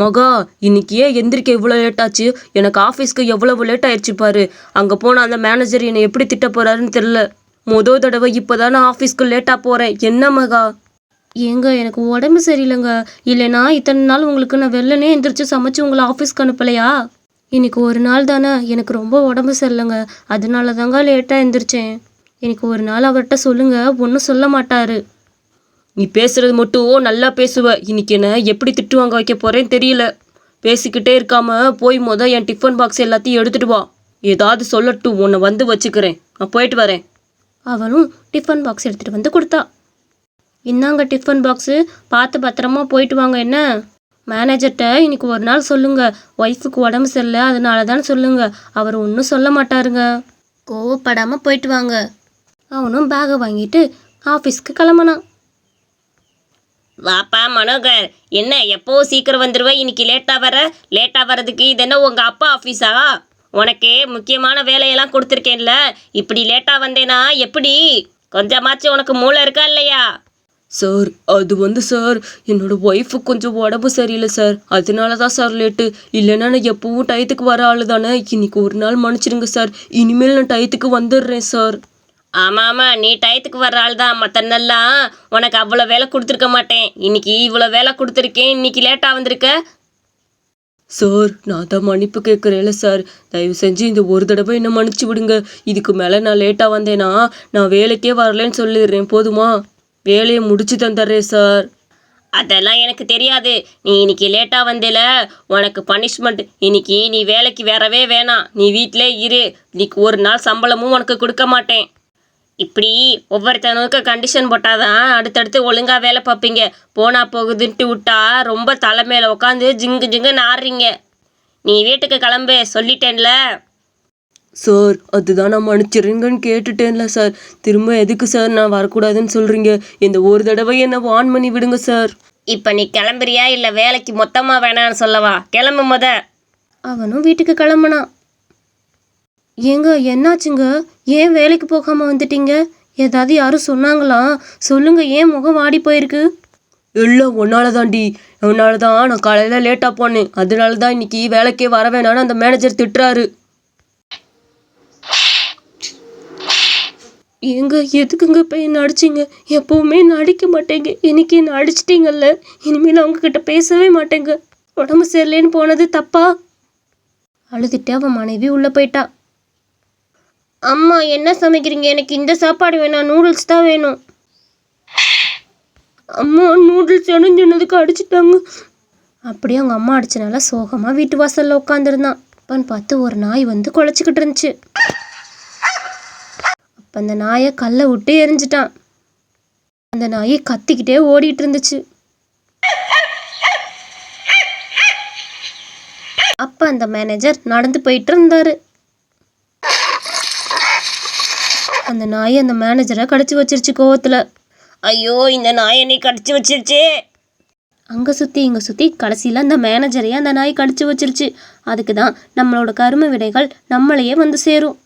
மகா இன்னைக்கு ஏன் எந்திரிக்க இவ்வளோ லேட் ஆச்சு? எனக்கு ஆஃபீஸ்க்கு எவ்வளவு லேட் ஆயிடுச்சு பாரு. அங்கே போன அந்த மேனேஜர் என்னை எப்படி திட்ட போறாருன்னு தெரில மொதல் தடவை இப்போ நான் ஆஃபீஸ்க்கு லேட்டாக போகிறேன் என்ன மகா? ஏங்க எனக்கு உடம்பு சரியில்லைங்க. இல்லைனா இத்தனை நாள் உங்களுக்கு நான் வெள்ளனே எந்திரிச்சு சமைச்சு உங்களை ஆஃபீஸ்க்கு அனுப்பலையா? இன்னைக்கு ஒரு நாள் தானே. எனக்கு ரொம்ப உடம்பு சரியில்லைங்க. அதனால தாங்க லேட்டாக எந்திரிச்சேன். எனக்கு ஒரு நாள் அவர்கிட்ட சொல்லுங்க. ஒன்றும் சொல்ல மாட்டாரு. நீ பேசுறது மட்டும் நல்லா பேசுவ. இன்னைக்கு என்ன எப்படி திட்டு வாங்க வைக்க போறேன்னு தெரியல. பேசிக்கிட்டே இருக்காம போய் முத என் டிஃபன் பாக்ஸ் எல்லாத்தையும் எடுத்துட்டு வா. ஏதாவது சொல்லட்டும் உன்னை வந்து வச்சுக்கிறேன். நான் போயிட்டு வரேன். அவளும் டிஃபன் பாக்ஸ் எடுத்துட்டு வந்து கொடுத்தா. இந்தாங்க டிஃபன் பாக்ஸு பார்த்து பத்திரமா போயிட்டு வாங்க என்ன? மேனேஜர்கிட்ட இன்னைக்கு ஒரு நாள் சொல்லுங்க. ஒய்ஃபுக்கு உடம்பு சரியில்லை அதனால தான் சொல்லுங்க. அவர் ஒன்றும் சொல்ல மாட்டாருங்க. கோவப்படாமல் போயிட்டு வாங்க. அவனும் பேகை வாங்கிட்டு ஆஃபீஸ்க்கு கிளம்புனான். வாப்பா மனோகர் என்ன எப்போ சீக்கிரம் வந்துடுவேன் இன்னைக்கு லேட்டாக வர? லேட்டாக வர்றதுக்கு இது என்ன உங்கள் அப்பா ஆஃபீஸா உனக்கு முக்கியமான வேலையெல்லாம் கொடுத்துருக்கேன்ல. இப்படி லேட்டாக வந்தேனா எப்படி? கொஞ்சமாச்சும் உனக்கு மூளை இருக்கா இல்லையா? சார் அது வந்து சார் என்னோட ஒய்ஃபுக்கு கொஞ்சம் உடம்பு சரியில்லை சார். அதனால தான் சார் லேட்டு இல்லைன்னா நான் எப்பவும் டயத்துக்கு வர ஆளு தானே இன்னைக்கு ஒரு நாள் மன்னிச்சிடுங்க சார். இனிமேல் நான் டயத்துக்கு வந்துடுறேன் சார். ஆமாம் ஆமாம் நீ டயத்துக்கு வர்ற ஆள் தான் மற்ற நாள்லாம் உனக்கு அவ்வளோ வேலை கொடுத்துருக்க மாட்டேன். இன்னைக்கு இவ்வளோ வேலை கொடுத்துருக்கேன். இன்னைக்கு லேட்டாக வந்திருக்க? சார் நான் தான் மன்னிப்பு கேட்குறேன்ல சார். தயவு செஞ்சு இந்த ஒரு தடவை என்ன மன்னிச்சு விடுங்க. இதுக்கு மேலே நான் லேட்டாக வந்தேன்னா நான் வேலைக்கே வரலன்னு சொல்லிடுறேன். போதுமா? வேலையை முடிச்சு தந்துடுறேன் சார். அதெல்லாம் எனக்கு தெரியாது. நீ இன்னைக்கு லேட்டாக வந்தேல உனக்கு பனிஷ்மெண்ட் இன்னைக்கு நீ வேலைக்கு வரவே வேணாம். நீ வீட்டிலே இரு. இன்னைக்கு ஒரு நாள் சம்பளமும் உனக்கு கொடுக்க மாட்டேன். இப்படி ஒவ்வொருத்தனுக்கு கண்டிஷன் போட்டாதான் அடுத்தடுத்து ஒழுங்காக வேலை பார்ப்பீங்க. போனா போகுதுன்ட்டு விட்டா ரொம்ப தலை மேலே உட்காந்து ஜிங்கு ஜிங்குன்னு ஆடுறீங்க நீ வீட்டுக்கு கிளம்பு சொல்லிட்டேன்ல. சார் அதுதான் நான் மன்னிச்சிடுங்கன்னு கேட்டுட்டேன்ல சார். திரும்ப எதுக்கு சார் நான் வரக்கூடாதுன்னு சொல்கிறீங்க இந்த ஒரு தடவை என்னை வான் பண்ணி விடுங்க சார். இப்போ நீ கிளம்புறியா இல்லை வேலைக்கு மொத்தமாக வேணான்னு சொல்லவா? கிளம்பு முத. அவனும் வீட்டுக்கு கிளம்புனான். ஏங்க என்னாச்சுங்க? ஏன் வேலைக்கு போகாம வந்துட்டீங்க? ஏதாவது யாரும் சொன்னாங்களா? சொல்லுங்க ஏன் முகம் வாடி போயிருக்கு? இல்லை உன்னால தாண்டி உன்னால தான் நான் காலையில் லேட்டாக போனேன். அதனால தான் இன்னைக்கு வேலைக்கே வர வேணாம்னு அந்த மேனேஜர் திட்டுறாரு. ஏங்க எதுக்குங்க இப்போ என்ன அடிச்சிங்க? எப்பவுமே நான் அடிக்க மாட்டேங்க. இன்னைக்கு என்ன அடிச்சிட்டீங்கல்ல? இனிமேல் நான் உங்ககிட்ட பேசவே மாட்டேங்க. உடம்பு சரியில்லைன்னு போனது தப்பா? அழுதுட்டு அவன் மனைவி உள்ளே போயிட்டா. அம்மா என்ன சமைக்கிறீங்க? எனக்கு இந்த சாப்பாடு வேணாம் நூடுல்ஸ் தான் வேணும். அம்மா நூடுல்ஸ் வேணும்னு சொன்னதுக்கு அடிச்சிட்டாங்க. அப்படியே அவங்க அம்மா அடிச்சனால சோகமாக வீட்டு வாசலில் உட்காந்துருந்தான் அப்பன்னு பார்த்து ஒரு நாய் வந்து குலைச்சிக்கிட்டு இருந்துச்சு. அப்போ அந்த நாயை கல்லை விட்டு எரிஞ்சிட்டான். அந்த நாயை கத்திக்கிட்டே ஓடிட்டு இருந்துச்சு. அப்போ அந்த மேனேஜர் நடந்து போயிட்டு இருந்தாரு. அந்த நாய் அந்த மேனேஜரை கடிச்சு வச்சிருச்சு கோவத்தில். ஐயோ இந்த நாய் என்னை கடிச்சு வச்சிருச்சு. அங்கே சுற்றி இங்கே சுற்றி கடைசியில் அந்த மேனேஜரையே அந்த நாய் கடிச்சு வச்சிருச்சு. அதுக்கு தான் நம்மளோட கரும விடைகள் நம்மளையே வந்து சேரும்.